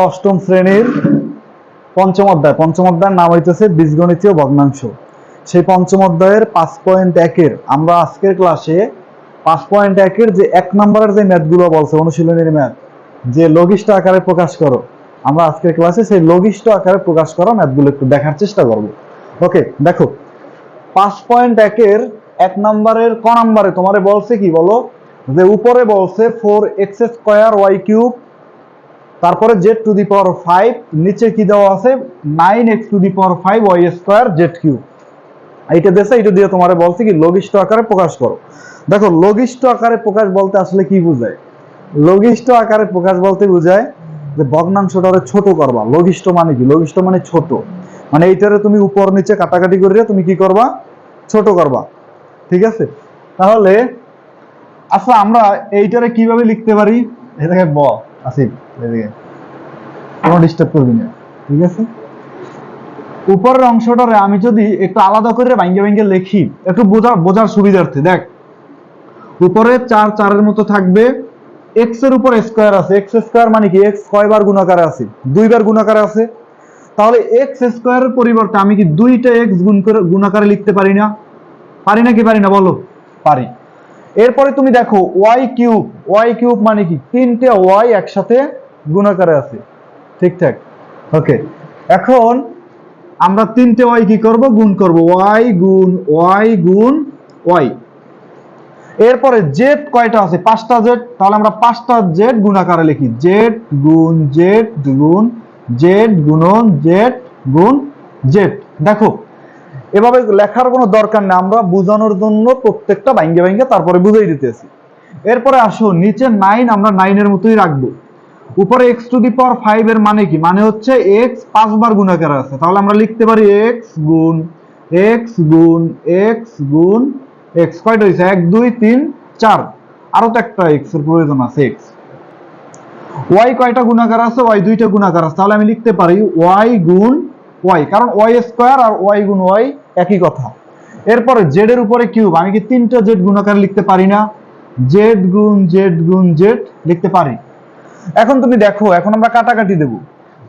অষ্টম শ্রেণির পঞ্চম অধ্যায়। পঞ্চম অধ্যায়ের নাম হইতেছে বীজগণিতীয় ভগ্নাংশ। সেই পঞ্চম অধ্যায়ের পাঁচ পয়েন্ট একের আমরা আজকের ক্লাসে পাঁচ পয়েন্ট একের যে এক নম্বরের যে ম্যাথগুলো বলছে, অনুশীলনের ম্যাথ যে লঘিষ্ঠ আকারে প্রকাশ করো, আমরা আজকের ক্লাসে সেই লঘিষ্ঠ আকারে প্রকাশ করা ম্যাথগুলো একটু দেখার চেষ্টা করব। ওকে দেখো, পাঁচ পয়েন্ট একের এক নম্বরের ক নম্বরে তোমারে বলছে কি বলো? যে উপরে বলছে four x square y cube তারপরে z to the power five নিচে কি দেওয়া আছে? Nine x to the power five y square z cube এইটা দেশে, এইটা দিয়ে তোমার বলছে কি, লঘিষ্ঠ আকারে প্রকাশ করো। দেখো, লঘিষ্ঠ আকারে প্রকাশ বলতে আসলে কি বোঝায়? লঘিষ্ঠ আকারে প্রকাশ বলতে বোঝায় যে ভগ্নাংশটারে ছোট করবা। লঘিষ্ঠ মানে কি? লঘিষ্ঠ মানে ছোট। মানে এইটারে তুমি উপর নিচে কাটাকাটি করে তুমি কি করবা? ছোট করবা। ঠিক আছে? তাহলে আচ্ছা আমরা এইটারে কীভাবে লিখতে পারি? এটাকে ব, আসিফ এদিকে কোনো ডিস্টার্ব করবি না, ঠিক আছে? উপরের অংশটারে আমি যদি একটু আলাদা করে ভাঙ্গে ভাঙ্গে লিখি, একটু বোঝার বোঝার সুবিধার্থে, দেখ। উপরে চার চারের মতো থাকবে এক্সের উপর স্কোয়ার আছে এক্স স্কোয়ার মানে কি? এক্স কয়বার গুণাকারে আছে? দুইবার গুণাকারে আছে। তাহলে এক্স স্কোয়ারের পরিবর্তে আমি কি দুইটা এক্স গুণ করে, গুণাকারে লিখতে পারি না? পারি না কি পারি না, বলো? পারি। এরপরে তুমি দেখো ওয়াই কিউব ওয়াই কিউব মানে কি? তিনটে ওয়াই একসাথে গুণাকারে আছে। ঠিকঠাক। ওকে এখন আমরা তিনটে ওয়াই কি করব? গুণ করব। ওয়াই গুণ ওয়াই গুণ ওয়াই এরপরে জেড কয়টা আছে? পাঁচটা জেড তাহলে আমরা পাঁচটা জেড গুণাকারে লিখি। জেড গুণ জেড গুণ জেড গুণন জেড গুণ জেড দেখো, এভাবে লেখার কোনো দরকার নেই। আমরা বোঝানোর জন্য প্রত্যেকটা ভাঙ্গে ভাঙ্গে তারপরে বুঝাই দিতেছি। এরপরে আসো, নিচে নাইন আমরা নাইনের মতোই রাখব। উপরে x to the power five এর মানে কি? মানে হচ্ছে এক্স পাঁচবার গুণাকার আছে। তাহলে আমরা লিখতে পারি এক্স গুণ এক্স গুণ এক্স গুণ এক্স কয়টা হয়েছে এক, দুই, তিন, চার। আরও তো একটা এক্সের প্রয়োজন আছে এক্স ওয়াই কয়টা গুণাকার আছে? ওয়াই দুইটা গুণাকার আছে। তাহলে আমি লিখতে পারি ওয়াই গুণ ওয়াই কারণ ওয়াই স্কোয়ার আর ওয়াই গুণ ওয়াই একই কথা। এরপরে জেড এর উপরে কিউব আমি কি তিনটা জেড গুণাকার লিখতে পারি না? জেড গুণ জেড গুণ জেড লিখতে পারি। এখন তুমি দেখো, এখন আমরা কাটাকাটি দেব।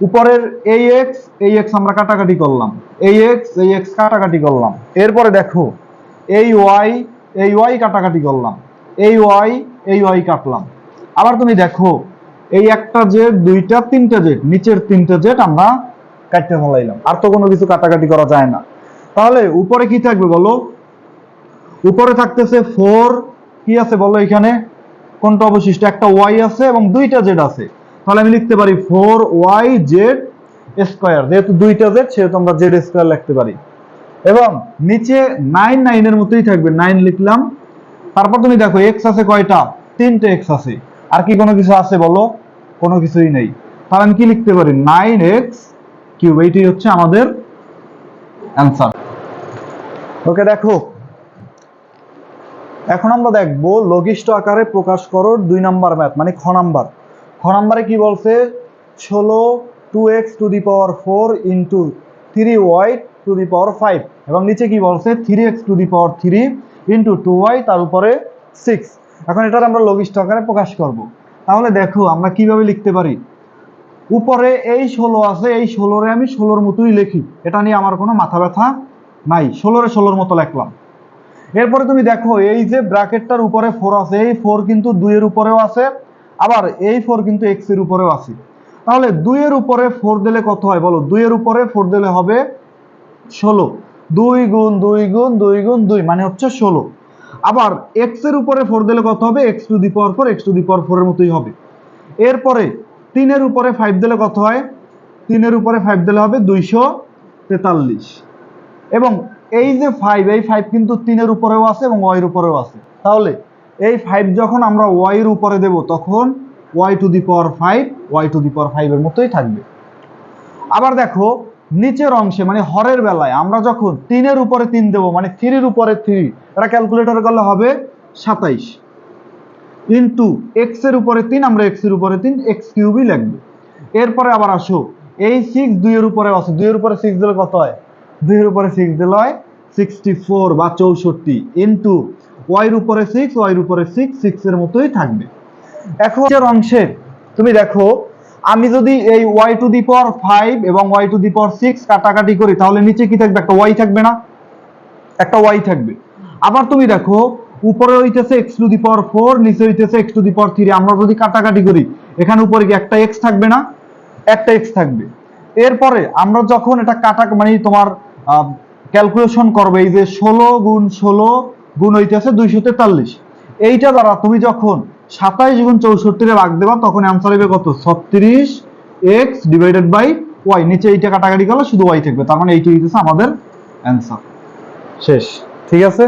উপরের এই এক্স এই এক্স আমরা কাটাকাটি করলাম। এই এক্স এই এক্স কাটাকাটি করলাম। এরপরে দেখো, এই ওয়াই এই ওয়াই কাটাকাটি করলাম। এই ওয়াই এই ওয়াই কাটলাম। আবার তুমি দেখো, এই একটা জেড দুইটা, তিনটা জেড নিচের তিনটা জেড আমরা কাটতে ফলাইলাম। আর তো কোনো কিছু কাটাকাটি করা যায় না। তাহলে উপরে কি থাকবে বলো? উপরে থাকতেছে ফোর কি আছে বলো এখানে? কোনটা অবশিষ্ট? একটা ওয়াই আছে এবং দুইটা জেড আছে। তাহলে আমি লিখতে পারি ফোর ওয়াই জেড স্কোয়ার যেহেতু দুইটা জেড সেহেতু আমরা জেড স্কোয়ার লিখতে পারি। এবং নিচে নাইন নাইনের মতোই থাকবে। নাইন লিখলাম। তারপর তুমি দেখো এক্স আছে কয়টা? তিনটে এক্স আছে। আর কি কোনো কিছু আছে বলো? কোনো কিছুই নেই। তাহলে আমি কি লিখতে পারি? নাইন এক্স কিউব এইটাই হচ্ছে আমাদের অ্যান্সার ওকে, দেখো এখন আমরা দেখব, লঘিষ্ঠ আকারে প্রকাশ করো দুই নাম্বার ম্যাথ মানে খ নাম্বার। খ নাম্বারে কি বলছে? ষোলো two x to the power four into three y to the power five এবং নিচে কি বলছে? Three x to the power three into two y তার উপরে সিক্স এখন এটার আমরা লঘিষ্ঠ আকারে প্রকাশ করব। তাহলে দেখো, আমরা কীভাবে লিখতে পারি? উপরে এই ষোলো আছে, এই ষোলোরে আমি ষোলোর মতোই লিখি। এটা নিয়ে আমার কোনো মাথা ব্যথা নাই। ষোলোরে ষোলোর মতো লিখলাম। এরপরে তুমি দেখো, এই যে ব্র্যাকেটটার উপরে ফোর আছে, এই ফোর কিন্তু দুইয়ের উপরেও আছে, আবার এই ফোর কিন্তু এক্সের উপরেও আছে। তাহলে দুইয়ের উপরে ফোর দিলে কত হয়? বলো, দুইয়ের উপরে ফোর দিলে হবে ষোলো। দুই গুণ দুই গুণ দুই গুণ দুই মানে হচ্ছে ষোলো। আবার এক্সের উপরে ফোর দিলে কত হবে? X to the power four x to the power ফোরের মতোই হবে। এরপরে তিনের উপরে ফাইভ দিলে কত হয়? তিনের উপরে ফাইভ দিলে হবে দুইশো তেতাল্লিশ। এবং এই যে ফাইভ এই ফাইভ কিন্তু তিনের উপরেও আছে এবং ওয়াইয়ের উপরেও আছে। তাহলে এই ফাইভ যখন আমরা ওয়াইয়ের উপরে দেব, তখন y to the power five y to the power ফাইভের মতোই থাকবে। আবার দেখো, নিচের অংশে মানে হরের বেলায়, আমরা যখন তিনের উপরে তিন দেবো মানে থ্রির উপরে থ্রি, এটা ক্যালকুলেটর করলে হবে সাতাইশ। ইন্টু এক্সের উপরে তিন, আমরা এক্সের উপরে তিন এক্স কিউবই লাগবে এরপরে আবার আসো, এই সিক্স দুইয়ের উপরে আছে, দুইয়ের উপরে সিক্স দিলে কত হয়? দুইয়ের উপরে সিক্স দিলে হয় সিক্সটি ফোর বা চৌষট্টি ইন্টু ওয়াইয়ের উপরে সিক্স ওয়াইয়ের উপরে সিক্স সিক্সের মতোই থাকবে। এখন অংশে তুমি দেখো, আমি যদি এই ওয়াই টু দি পর ফাইভ এবং ওয়াই টু দি পর সিক্স কাটাকাটি করি, তাহলে নিচে কি থাকবে? একটা ওয়াই থাকবে না? একটা ওয়াই থাকবে। আবার তুমি দেখো, উপরে হইতেছে এক্স টু দি পর ফোর নিচে হইতেছে x to the power three আমরা যদি কাটাকাটি করি, এখানে উপরে কি একটা এক্স থাকবে না? একটা এক্স থাকবে। এরপরে আমরা যখন এটা কাটা মানে তোমার ক্যালকুলেশন করবে এই যে ষোলো গুণ ষোলো গুণ হইতেছে দুইশো তেতাল্লিশ। এইটা দ্বারা তুমি যখন সাতাইশ গুণ চৌষট্টিরে ভাগ দেবা, তখন অ্যান্সার হবে কত? ছত্রিশ এক্স ডিভাইডেড বাই ওয়াই নিচে এইটা কাটাকাটি করলে শুধু ওয়াই থাকবে, তার মানে এইটা হইতেছে আমাদের অ্যান্সার শেষ, ঠিক আছে?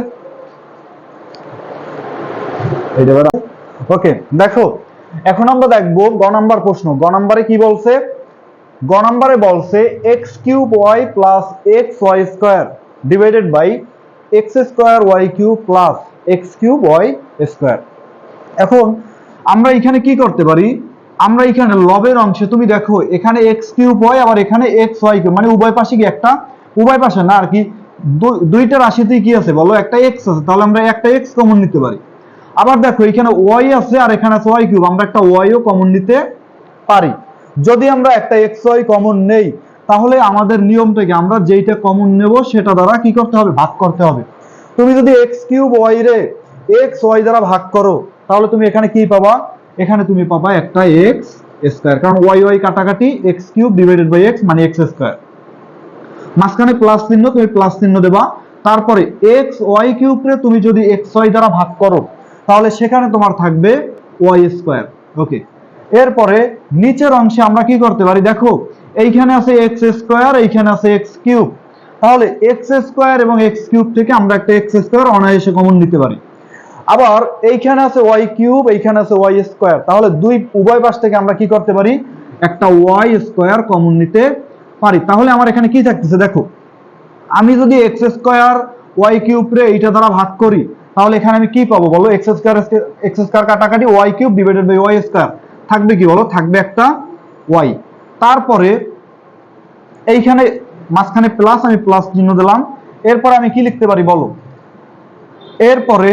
ওকে দেখো, এখন আমরা দেখব গ নাম্বার প্রশ্ন। গ নাম্বারে কি বলছে? গ নাম্বারে বলছে x cube y plus x y square divided by x square y cube plus x cube y square এখন আমরা এখানে কি করতে পারি? আমরা এখানে লবের অংশে, তুমি দেখো, এখানে এক্স কিউব ওয়াই আবার এখানে এক্স ওয়াই কিউব মানে উভয় পাশে কি একটা? উভয় পাশে না, আর কি? দুইটা রাশিতেই কি আছে বলো? একটা এক্স আছে, তাহলে আমরা একটা এক্স কমন নিতে পারি। আবার দেখো, এখানে ওয়াই আছে আর এখানে আছে ওয়াই কিউব আমরা একটা ওয়াইও কমন নিতে পারি। যদি আমরা একটা এক্স ওয়াই কমন নেই, তাহলে আমাদের নিয়মটা কি আমরা যেইটা কমন নেব সেটা দ্বারা কি করতে হবে? ভাগ করতে হবে। তুমি যদি এক্স কিউব ওয়াই রে এক্স ওয়াই দ্বারা ভাগ করো, তাহলে তুমি এখানে কি পাবা? এখানে তুমি পাবা একটা এক্স স্কোয়ার কারণ ওয়াই ওয়াই কাটাকাটি x cube divided by x মানে এক্স স্কোয়ার মাঝখানে প্লাস চিহ্ন, তুমি প্লাস চিহ্ন দেবা। তারপরে এক্স ওয়াই কিউবকে তুমি যদি এক্স ওয়াই দ্বারা ভাগ করো, তাহলে সেখানে তোমার থাকবে ওয়াই স্কোয়ার ওকে এরপরে নিচের অংশে আমরা কি করতে পারি? দেখো, এইখানে আছে এক্স স্কোয়ার এইখানে আছে এক্স কিউব তাহলে এক্স স্কোয়ার এবং এক্স কিউব থেকে আমরা একটা এক্স স্কোয়ার অনায়াসে কমন নিতে পারি। আবার এইখানে আছে ওয়াই কিউব এইখানে আছে ওয়াই স্কোয়ার তাহলে দুই, উভয় পাশ থেকে আমরা কি করতে পারি? একটা ওয়াই স্কোয়ার কমন নিতে পারি। তাহলে আমার এখানে কি থাকতেছে? দেখো, আমি যদি এক্স স্কোয়ার ওয়াই কিউব রে এইটা দ্বারা ভাগ করি, তাহলে এখানে আমি কি পাবো বলো? এক্স স্কোয়ার এক্স স্কোয়ার কাটাকাটি y cube divided by y square থাকবে কি বলো? থাকবে একটা ওয়াই তারপরে এইখানে মাঝখানে প্লাস আমি প্লাস চিহ্ন দিলাম। এরপরে আমি কি লিখতে পারি বলো? এরপরে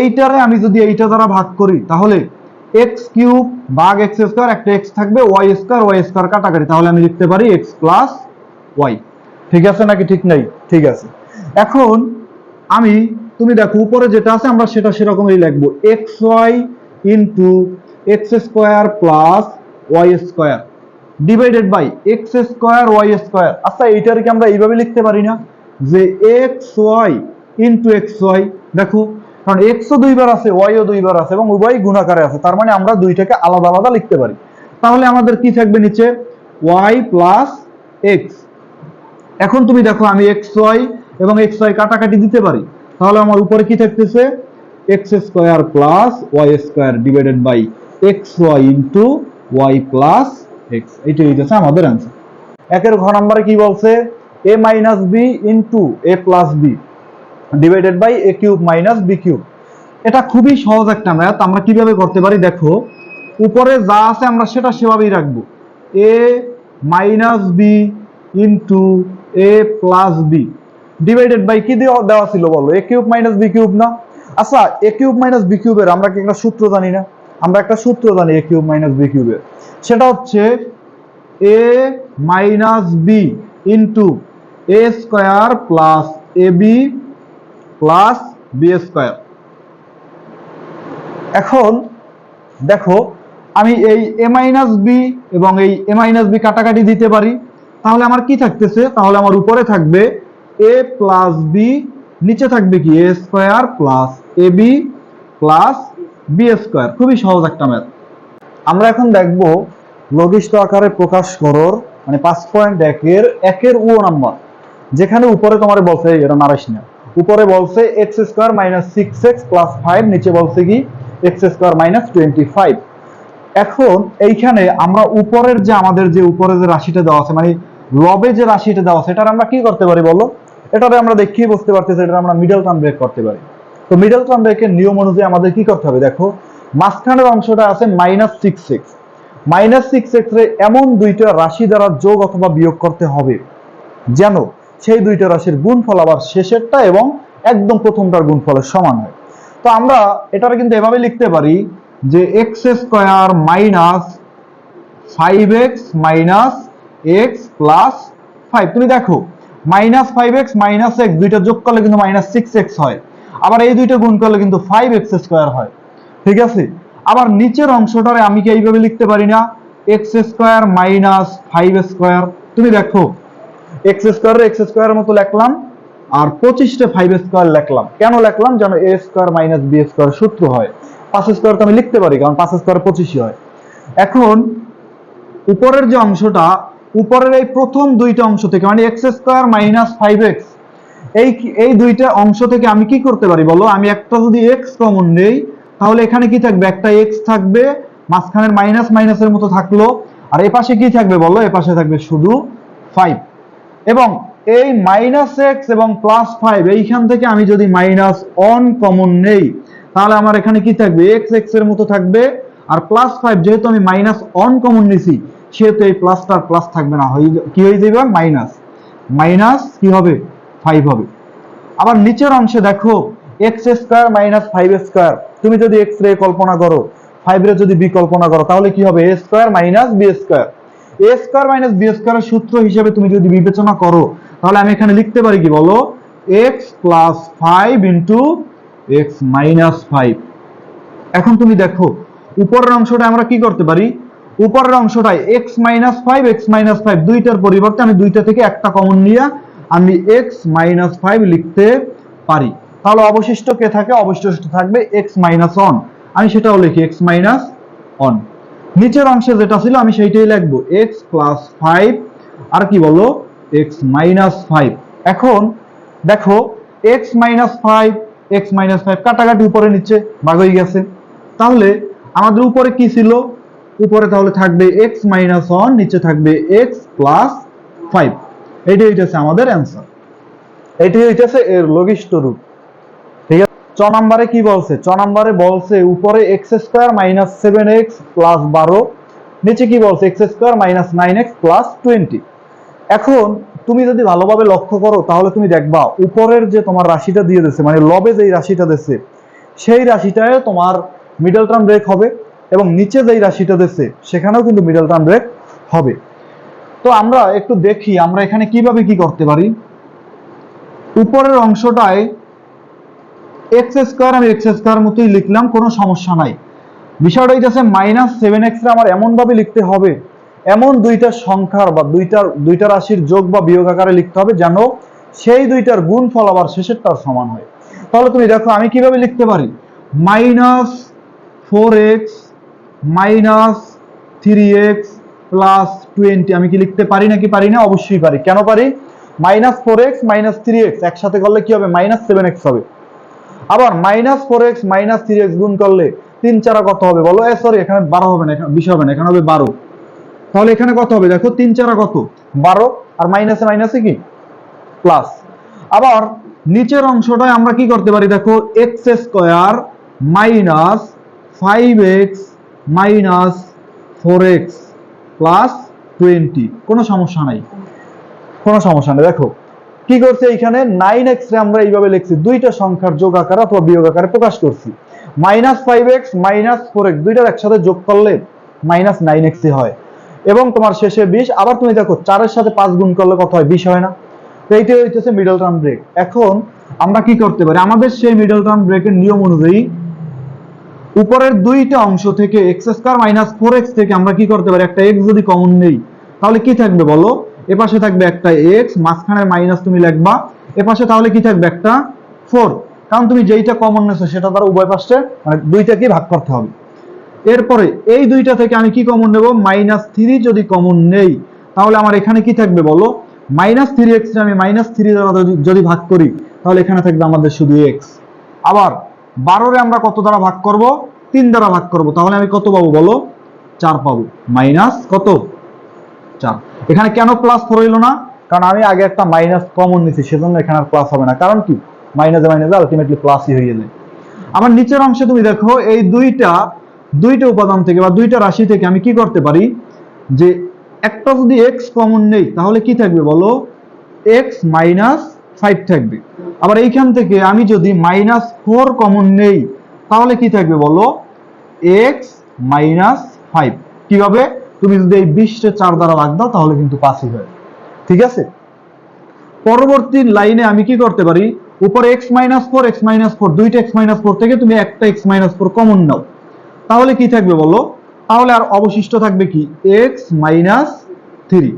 এইটারে আমি যদি এইটা দ্বারা ভাগ করি, তাহলে এক্স কিউব ভাগ এক্স স্কোয়ার একটা এক্স থাকবে ওয়াই স্কোয়ার ওয়াই স্কোয়ার কাটাকাটি। তাহলে আমি লিখতে পারি এক্স প্লাস ওয়াই ঠিক আছে নাকি ঠিক নাই? ঠিক আছে। এখন আমি, তুমি দেখো, উপরে যেটা আছে, আমরা সেটা সেরকমই লিখব। X y into x square plus y square divided by x square y square আচ্ছা এইটার কি আমরা এইভাবে লিখতে পারি না? যে x y into x y দেখো, কারণ এক্স ও দুইবার আছে ওয়াই ও দুইবার আছে এবং উভয় গুণাকারে আছে, তার মানে আমরা দুইটাকে আলাদা আলাদা লিখতে পারি। তাহলে আমাদের কি থাকবে নিচে? ওয়াই প্লাস এক্স এখন তুমি দেখো, আমি এক্স ওয়াই এবং এক্স ওয়াই কাটাকাটি দিতে পারি। তাহলে আমার উপরে কি থাকতেছে? X square plus y square divided by x y into y plus x এইটাই হইতেছে আমাদের অ্যান্সার একের ঘর নাম্বারে কি বলছে? A minus b into a plus b divided by a cube minus b cube এটা খুবই সহজ একটা ম্যাথ আমরা কীভাবে করতে পারি দেখো? উপরে যা আছে আমরা সেটা সেভাবেই রাখব। A minus b into a plus b divided by কি দেওয়া ছিল বলো? A cube minus b cube না? আচ্ছা এ কিউব মাইনাস বি কিউবের আমরা কি একটা সূত্র জানি না? আমরা একটা সূত্র জানি এ কিউব মাইনাস বি কিউবের। সেটা হচ্ছে a minus b into a square plus a b plus b square. এখন দেখো, আমি এই এ মাইনাস বি এবং এই এ মাইনাস বি কাটাকাটি দিতে পারি। তাহলে আমার কি থাকতেছে? তাহলে আমার উপরে থাকবে এ প্লাস বি নিচে থাকবে কি? A square plus a b plus b square খুবই সহজ একটা ম্যাথ আমরা এখন দেখব লঘিষ্ঠ আকারে প্রকাশ করর মানে পাঁচ পয়েন্ট একের একের ও নাম্বার। যেখানে উপরে তোমার বলছে এটা নারাইস না। উপরে বলছে x square minus six x plus five নিচে বলছে কি x square minus twenty five এখন এইখানে আমরা উপরের যে আমাদের যে উপরে যে রাশিটা দেওয়া আছে মানে লবে যে রাশিটা দেওয়া আছে, এটার আমরা কি করতে পারি বলো? এটাতে আমরা দেখিয়ে বুঝতে পারতেছি এটা আমরা মিডল টার্ম ব্রেক করতে পারি। তো মিডল টার্ম ব্রেকের নিয়ম অনুযায়ী আমাদের কি করতে হবে? দেখো, মাঝখানের অংশটা আছে minus six x minus six x এমন দুইটা রাশি দ্বারা যোগ অথবা বিয়োগ করতে হবে। যেন সেই দুইটা রাশির গুণফল আবার শেষেরটা এবং একদম প্রথমটার গুণফলের সমান হয়। তো আমরা এটার কিন্তু এভাবে লিখতে পারি যে x square minus five x minus x plus five তুমি দেখো minus five x minus x দুইটা যোগ করলে কিন্তু মাইনাস সিক্স এক্স হয়। আবার এই দুইটা গুণ করলে কিন্তু ফাইভ এক্স স্কোয়ার হয়। ঠিক আছে? আবার নিচের অংশটারে আমি কি এইভাবে লিখতে পারি না? X square minus five square তুমি দেখো এক্স স্কোয়ার এক্স স্কোয়ারের মতো লিখলাম, আর পঁচিশটা ফাইভ স্কোয়ার লিখলাম। কেন লিখলাম? যেন a square minus b square সূত্র হয়। পাঁচ স্কোয়ার তো আমি লিখতে পারি, কারণ পাঁচ স্কোয়ার পঁচিশই হয়। এখন, উপরের যে অংশটা, উপরের এই প্রথম দুইটা অংশ থেকে মানে x square minus five x এই এই দুইটা অংশ থেকে আমি কি করতে পারি বলো? আমি একটা যদি এক্স কমন নেই তাহলে এখানে কি থাকবে? একটা এক্স থাকবে, মাঝখানের মাইনাস মাইনাসের মতো থাকল। আর এ পাশে কি থাকবে বলো? এ পাশে থাকবে শুধু ফাইভ এবং এই মাইনাস এক্স এবং প্লাস ফাইভ এইখান থেকে আমি যদি মাইনাস অন কমন নেই, তাহলে আমার এখানে কি থাকবে? এক্স এক্সের মতো থাকবে। আর প্লাস ফাইভ যেহেতু আমি মাইনাস অন কমন নিছি, সেহেতু এই প্লাসটার প্লাস থাকবে না। কি হয়ে যাবে? মাইনাস মাইনাস কি হবে? ফাইভ হবে। আবার নিচের অংশে দেখো x square minus five square তুমি যদি এক্স রে কল্পনা করো ফাইভ রে যদি বি কল্পনা করো, তাহলে কি হবে? A square minus b square a square minus b স্কোয়ারের সূত্র হিসেবে তুমি যদি বিবেচনা করো, তাহলে আমি এখানে লিখতে পারি কি বলো? X plus five into x minus five এখন তুমি দেখো, উপরের অংশটা আমরা কি করতে পারি? উপরের অংশটায় x minus five x minus five দুইটার পরিবর্তে আমি দুইটা থেকে একটা কমন নিয়ে আমি এক্স মাইনাস ফাইভ লিখতে পারি। তাহলে অবশিষ্ট কে থাকে? অবশিষ্ট থাকবে এক্স মাইনাস অন আমি সেটাও লিখি এক্স মাইনাস অন নিচের অংশে যেটা ছিল আমি সেইটাই লিখব। এক্স প্লাস ফাইভ আর কি বলো এক্স মাইনাস ফাইভ এখন দেখো x minus five x minus five কাটাকাটি উপরে নিচে ভাগ হয়ে গেছে। তাহলে আমাদের উপরে কি ছিল? উপরে তাহলে থাকবে এক্স মাইনাস ওয়ান নিচে থাকবে এক্স প্লাস ফাইভ এটাই হইতেছে আমাদের অ্যান্সার এটাই হইতেছে এর লঘিষ্ঠ রূপ। ঠিক আছে? চ নাম্বারে কি বলছে? চ নাম্বারে বলছে উপরে x square minus seven x plus বারো, নিচে কি বলছে? X square minus nine x plus twenty এখন তুমি যদি ভালোভাবে লক্ষ্য করো, তাহলে তুমি দেখবা উপরের যে তোমার রাশিটা দিয়ে দিচ্ছে মানে লবে যেই রাশিটা দিচ্ছে সেই রাশিটায় তোমার মিডল টার্ম ব্রেক হবে এবং নিচে যেই রাশিটা দিচ্ছে সেখানেও কিন্তু মিডল টার্ম ব্রেক হবে। তো আমরা একটু দেখি আমরা এখানে কীভাবে কি করতে পারি। উপরের অংশটায় এক্স স্কোয়ার আমি এক্স স্কোয়ার মতোই লিখলাম, কোনো সমস্যা নাই। বিষয়টা হইতেছে মাইনাস সেভেন এক্স আমার এমন ভাবে লিখতে হবে, এমন দুইটা সংখ্যার বা দুইটার, দুইটা রাশির যোগ বা বিয়োগ আকারে লিখতে হবে যেন সেই দুইটার গুণ ফল আবার শেষেরটার সমান হয়। তাহলে তুমি দেখো আমি কীভাবে লিখতে পারি? Minus four x minus three x plus twenty আমি কি লিখতে পারি নাকি পারি না? অবশ্যই পারি। কেন পারি? Minus four x minus three x একসাথে করলে কি হবে? মাইনাস সেভেন এক্স হবে। আবার minus four x minus three x গুণ করলে তিন চারা কত হবে বলো? এ সরি এখানে বারো হবে না বিশ হবে না, এখানে হবে বারো। তাহলে এখানে কত হবে? দেখো, তিন চারা কত? বারো। আর মাইনাসে মাইনাসে কি? প্লাস আবার নিচের অংশটায় আমরা কি করতে পারি? দেখো x square minus five x minus four x plus twenty কোনো সমস্যা নাই। কোনো সমস্যা নেই। দেখো, কি করছে এখানে নাইন এক্স রে আমরা এইভাবে লিখছি, দুইটা সংখ্যার যোগ আকারে অথবা বিয়োগ আকারে প্রকাশ করছি। Minus five x minus four x দুইটার একসাথে যোগ করলে মাইনাস নাইন এক্সই হয়। এবং তোমার শেষে বিশ, আবার তুমি দেখো, চারের সাথে পাঁচ গুণ করলে কত হয়? বিশ হয় না। তো এইটাই হইতেছে মিডল টার্ম ব্রেক এখন আমরা কি করতে পারি? আমাদের সেই মিডল টার্ম ব্রেকের নিয়ম অনুযায়ী উপরের দুইটা অংশ থেকে x square minus four x থেকে আমরা কি করতে পারি? একটা এক্স যদি কমন নেই, তাহলে কি থাকবে বলো? এপাশে থাকবে একটা এক্স মাঝখানে মাইনাস তুমি লিখবা। এপাশে তাহলে কি থাকবে? একটা ফোর কারণ তুমি যেইটা কমন নেছো, সেটা দ্বারা উভয় পাশে মানে দুইটাকে ভাগ করতে হবে। এরপরে এই দুইটা থেকে আমি কি কমন নেব? মাইনাস থ্রি যদি কমন নেই, তাহলে আমার এখানে কি থাকবে বলো? মাইনাস থ্রি এক্স আমি মাইনাস থ্রি দ্বারা যদি ভাগ করি, তাহলে এখানে থাকবে আমাদের শুধু এক্স আবার বারোরে আমরা কত দ্বারা ভাগ করব? তিন দ্বারা ভাগ করব। তাহলে আমি কত পাবো বলো? চার পাবো। মাইনাস কত? চার। এখানে কেন প্লাস ফোর হইল না? কারণ আমি আগে একটা মাইনাস কমন নিছি, সেজন্য এখানে আর প্লাস হবে না। কারণ কি? মাইনাসে মাইনাসে আলটিমেটলি প্লাসই হয়ে যায়। আমার নিচের অংশে তুমি দেখো, এই দুইটা দুইটা উপাদান থেকে বা দুইটা রাশি থেকে আমি কি করতে পারি? যে একটা যদি এক্স কমন নেই, তাহলে কি থাকবে বলো? এক্স মাইনাস ফাইভ থাকবে। আবার এইখান থেকে আমি যদি মাইনাস ফোর কমন নেই, তাহলে কি থাকবে বলো? এক্স মাইনাস ফাইভ কীভাবে? তুমি যদি এই বিশটা চার দ্বারা ভাগ দাও, তাহলে কিন্তু পাঁচই হয় ঠিক আছে? পরবর্তী লাইনে আমি কি করতে পারি? উপরে x minus four x minus four দুইটা এক্স মাইনাস ফোর থেকে তুমি একটা এক্স মাইনাস ফোর কমন নাও। তাহলে কি থাকবে বলো? তাহলে আর অবশিষ্ট থাকবে কি? এক্স মাইনাস থ্রি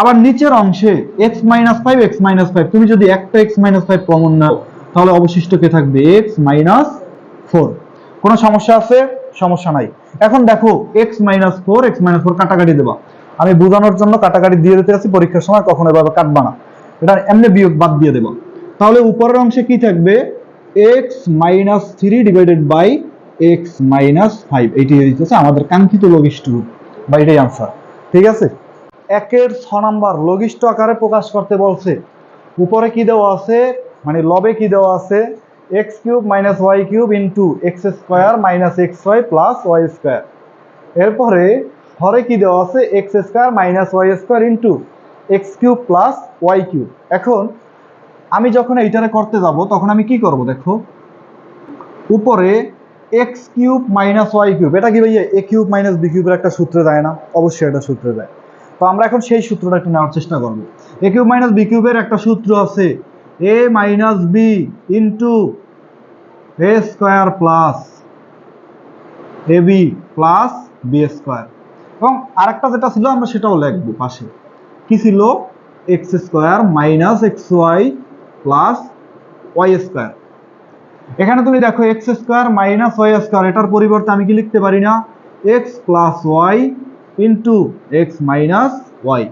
আবার নিচের অংশে x minus five x minus five তুমি যদি একটা এক্স মাইনাস ফাইভ কমন নাও, তাহলে অবশিষ্ট কে থাকবে? এক্স মাইনাস ফোর কোনো সমস্যা আছে? সমস্যা নাই। এখন দেখো x minus four x minus four কাটাকাটি দেবা। আমি বোঝানোর জন্য কাটাকাটি দিয়ে দিতে আছি পরীক্ষার সময় কখনো এভাবে কাটবা না। এটা এমনি বিয়োগ বাদ দিয়ে দেবা। তাহলে উপরের অংশে কি থাকবে? X minus three divided by x minus five এইটি দিতেছে আমাদের কাঙ্ক্ষিত লঘিষ্ঠ রূপ। বা এটাই আনসার ঠিক আছে? একের ছ নাম্বার লঘিষ্ঠ আকারে প্রকাশ করতে বলছে। উপরে কি দেওয়া আছে? মানে লবে কি দেওয়া আছে? X cube minus y cube into x square minus x y plus y square এরপরে হরে কি দেওয়া আছে? X square minus y square into x cube plus y cube. এখন আমি যখন এইটারে করতে যাব, তখন আমি কি করব দেখো? উপরে x cube minus y cube. এটা কি ভাইয়া? এ কিউব মাইনাস বি কিউবের একটা সূত্রে যায় না? অবশ্যই এটা সূত্রে যায় তো আমরা এখন সেই সূত্রটা একটু নেওয়ার চেষ্টা করব। এ কিউব মাইনাস বি কিউবের একটা সূত্র আছে। A minus b into a square plus a b plus b square. এবং আরেকটা যেটা ছিল আমরা সেটাও লিখব পাশে। কি ছিল? X square minus x y plus y square. এখানে তুমি দেখো x square minus y square, এটার পরিবর্তে আমি কি লিখতে পারি না? X plus y into x minus y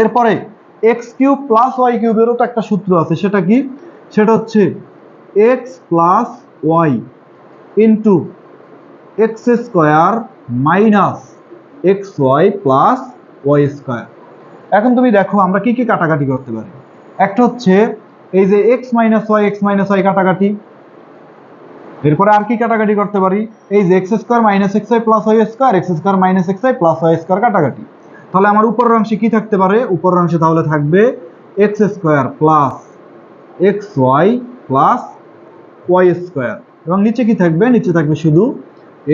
এরপরে এক্স কিউব প্লাস ওয়াই কিউবেরও তো একটা সূত্র আছে, সেটা কি? সেটা হচ্ছে x plus y into x square minus x y plus y square এখন তুমি দেখো, আমরা কি কি কাটাকাটি করতে পারি? একটা হচ্ছে এই যে x minus y x minus y কাটাকাটি। এরপরে আর কি কাটাকাটি করতে পারি? এই যে x square minus x y plus y square x square minus x y plus y square কাটাকাটি। তাহলে আমার উপরের অংশে কি থাকতে পারে? উপরের অংশে তাহলে থাকবে x square plus x y plus y square এবং নিচে কি থাকবে? নিচে থাকবে শুধু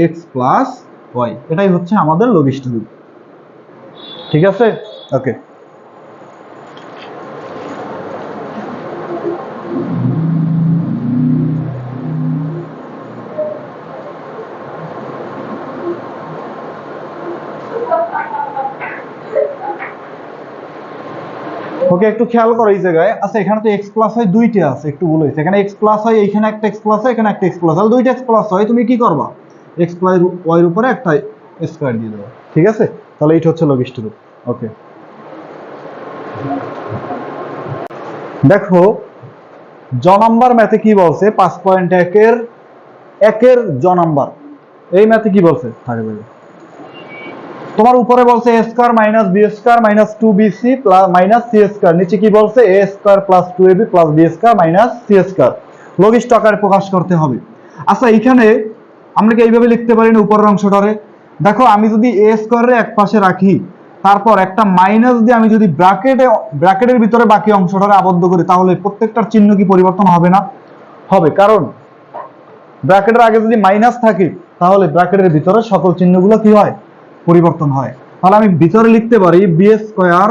এক্স প্লাস ওয়াই এটাই হচ্ছে আমাদের লঘিষ্ঠ রূপ। ঠিক আছে? ওকে ওকে একটু খেয়াল করো এই জায়গায়। আচ্ছা এখানে তো এক্স প্লাস হয় দুইটা আছে, একটু ভুল হয়েছে। এখানে এক্স প্লাস হয়, এখানে একটা এক্স প্লাস হয়, এখানে একটা এক্স প্লাস হয়। দুইটা এক্স প্লাস হয়, তুমি কি করবা? এক্স প্লাস ওয়াইয়ের উপরে একটা স্কোয়ার দিয়ে দেবো, ঠিক আছে? তাহলে এইটা হচ্ছে লঘিষ্ঠ রূপ ওকে দেখো, জ নাম্বার ম্যাথে কি বলছে? পাঁচ পয়েন্ট একের একের জ নাম্বার। এই ম্যাথে কি বলছে? থাকে। তোমার উপরে বলছে a square minus b square minus two b c plus minus c square নিচে কি বলছে? A square plus two a b plus b square minus c square লঘিষ্ঠ আকারে প্রকাশ করতে হবে। আচ্ছা এখানে আমরা কি এইভাবে লিখতে পারি না উপরের অংশটারে? দেখো, আমি যদি এ স্কোয়ারের এক পাশে রাখি, তারপর একটা মাইনাস দিয়ে আমি যদি ব্র্যাকেটে ব্র্যাকেটের ভিতরে বাকি অংশটারে আবদ্ধ করি, তাহলে প্রত্যেকটার চিহ্ন কি পরিবর্তন হবে না? হবে, কারণ ব্র্যাকেটের আগে যদি মাইনাস থাকে, তাহলে ব্র্যাকেটের ভিতরে সকল চিহ্নগুলো কি হয়? পরিবর্তন হয়। তাহলে আমি ভিতরে লিখতে পারি b square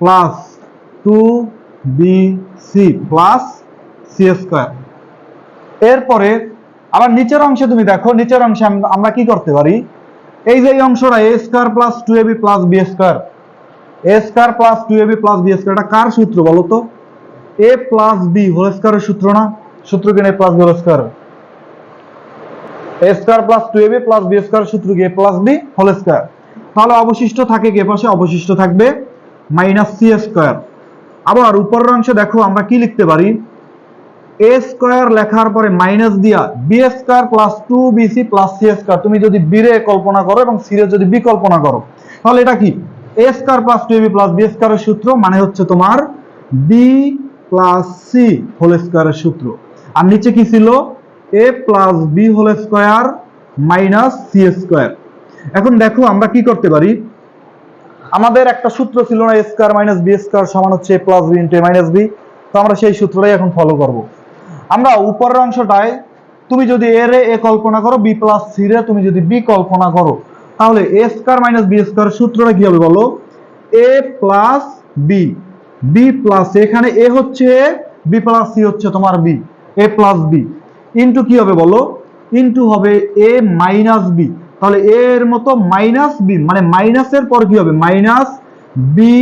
plus two b c plus c square এরপরে আবার নিচের অংশে তুমি দেখো, নিচের অংশে আমরা কি করতে পারি? এই যে অংশটা a square plus two a b plus b square a square plus two a b plus b square এটা কার সূত্র বলো তো? এ প্লাস বি হোল স্কোয়ারের সূত্র না? সূত্র কিনা plus b whole square a square plus two a b plus b square সূত্র কি প্লাস বি হোল তাহলে অবশিষ্ট থাকে কি এ পাশে? অবশিষ্ট থাকবে মাইনাস সি স্কোয়ার আবার উপরের অংশে দেখো আমরা কি লিখতে পারি? এ স্কোয়ার লেখার পরে মাইনাস দিয়া b square plus two b c plus c square তুমি যদি বি রে কল্পনা করো এবং সি রে যদি বি কল্পনা করো, তাহলে এটা কি? A square plus two b plus b স্কোয়ারের সূত্র মানে হচ্ছে তোমার বি প্লাস সি হোল স্কোয়ারের সূত্র। আর নিচে কি ছিল? A plus b whole square minus c square. এখন দেখো আমরা কি করতে পারি? আমাদের একটা সূত্র ছিল না, a square minus b square সমান হচ্ছে a plus b into minus b. তো আমরা সেই সূত্রটাই এখন ফলো করব। আমরা উপরের অংশটায় তুমি যদি এ রে এ কল্পনা করো, বি প্লাস সি রে তুমি যদি বি কল্পনা করো, তাহলে a square minus b square সূত্রটা কি হবে বলো? A plus b. B plus এখানে এ হচ্ছে, বি প্লাস সি হচ্ছে তোমার b, a plus b. Into কি হবে বলো? ইন্টু হবে এ মাইনাস বি। তাহলে এ এর মতো মাইনাস বি মানে মাইনাসের পর কি হবে? Minus b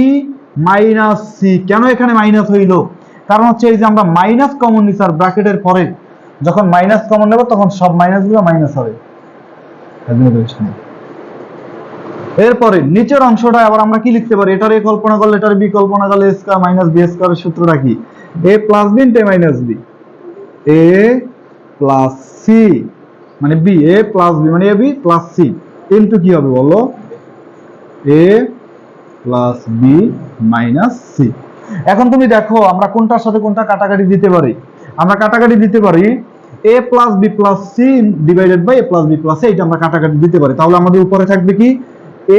minus c. কেন এখানে মাইনাস হইল? কারণ হচ্ছে এই যে আমরা মাইনাস কমন নিছি আর ব্র্যাকেটের পরে। যখন মাইনাস কমন নেব, তখন সব মাইনাসগুলো মাইনাস হবে। এরপরে নিচের অংশটা আবার আমরা কি লিখতে পারি? এটার এ কল্পনা করলে এটার বি কল্পনা করলে স্কয়ার মাইনাস বি স্কয়ারের সূত্রটা কি? A plus b into minus b. A plus c মানে বি এ প্লাস বি মানে a b plus c into কি হবে বলো? A plus b minus c এখন তুমি দেখো, আমরা কোনটার সাথে কোনটা কাটাকাটি দিতে পারি? আমরা কাটাকাটি দিতে পারি a plus b plus c divided by a plus b plus এইটা আমরা কাটাকাটি দিতে পারি। তাহলে আমাদের উপরে থাকবে কি?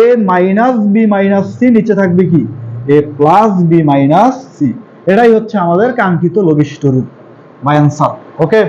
A minus b minus c নিচে থাকবে কি? A plus b minus c এটাই হচ্ছে আমাদের কাঙ্ক্ষিত লঘিষ্ঠ রূপ। My answer okay